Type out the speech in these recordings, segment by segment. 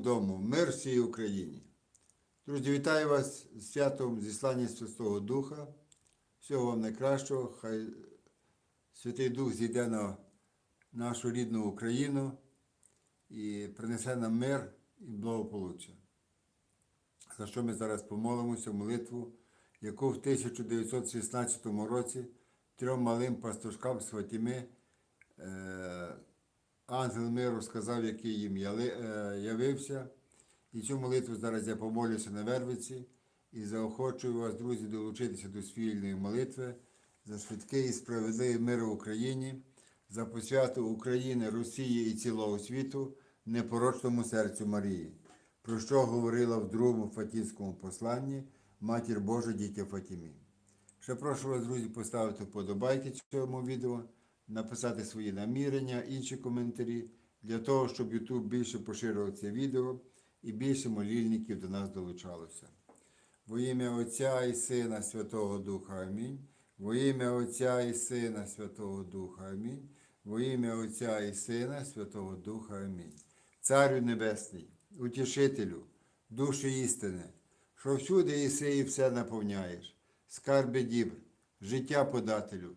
дому, мир всій Україні. Друзі, вітаю вас з святом зіслання Святого Духа. Всього вам найкращого. Хай Святий Дух зійде на нашу рідну Україну і принесе нам мир і благополуччя. За що ми зараз помолимося молитву, яку в 1916 році трьом малим пастушкам Сватіми е, ангел миру сказав, який їм е, явився. І цю молитву зараз я помолюся на Вервиці і заохочую вас, друзі, долучитися до спільної молитви за швидкий і справедливий мир в Україні, за посвяту України, Росії і цілого світу непорочному серцю Марії, про що говорила в другому Фатінському посланні Матір Божа дітя Фатімі. Ще прошу вас, друзі, поставити вподобайки цьому відео, написати свої намірення, інші коментарі, для того, щоб YouTube більше поширював це відео і більше молільників до нас долучалося. Во ім'я Отця і Сина Святого Духа Амінь. Во ім'я Отця і Сина Святого Духа Амінь. Во ім'я Отця і Сина Святого Духа Амінь. Царю Небесний, утішителю, душі істини, що всюди єси і все наповняєш, скарби дібр, життя подателю,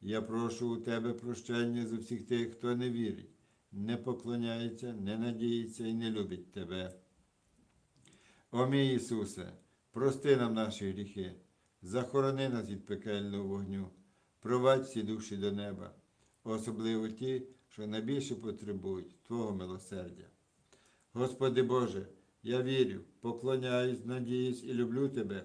Я прошу у Тебе прощення за всіх тих, хто не вірить, не поклоняється, не надіється і не любить Тебе. О мій Ісусе, прости нам наші гріхи, захорони нас від пекельного вогню, провадь всі душі до неба, особливо ті, що найбільше потребують Твого милосердя. Господи Боже, я вірю, поклоняюсь, надіюсь і люблю Тебе.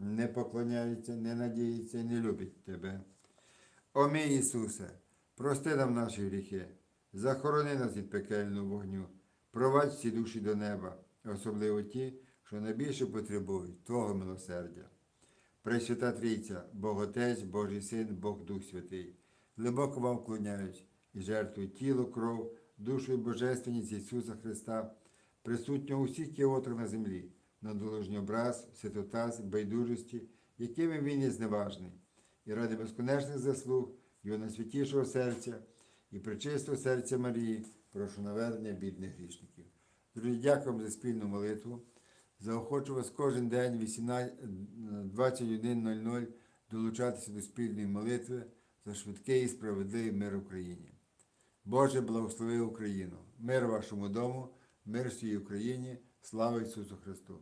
не поклоняється, не надіється не любить Тебе. О Ісусе, прости нам наші гріхи, захорони нас від пекельного вогню, провадь всі душі до неба, особливо ті, що найбільше потребують Твого милосердя. Пресвята Трійця, Бог Отець, Божий Син, Бог Дух Святий, глибоко вам вклоняюсь і жертвую тіло, кров, душу і божественність Ісуса Христа, присутнього у всіх кіотрах на землі, на долужній образ, святотаз, байдужості, якими він є зневажний, і ради безконечних заслуг Його найсвятішого серця і причистого серця Марії, прошу навернення бідних грішників. Друзі, дякуємо за спільну молитву. Заохочу вас кожен день 21.00 долучатися до спільної молитви за швидкий і справедливий мир Україні. Боже, благослови Україну, мир вашому дому, мир всій Україні, слава Ісусу Христу!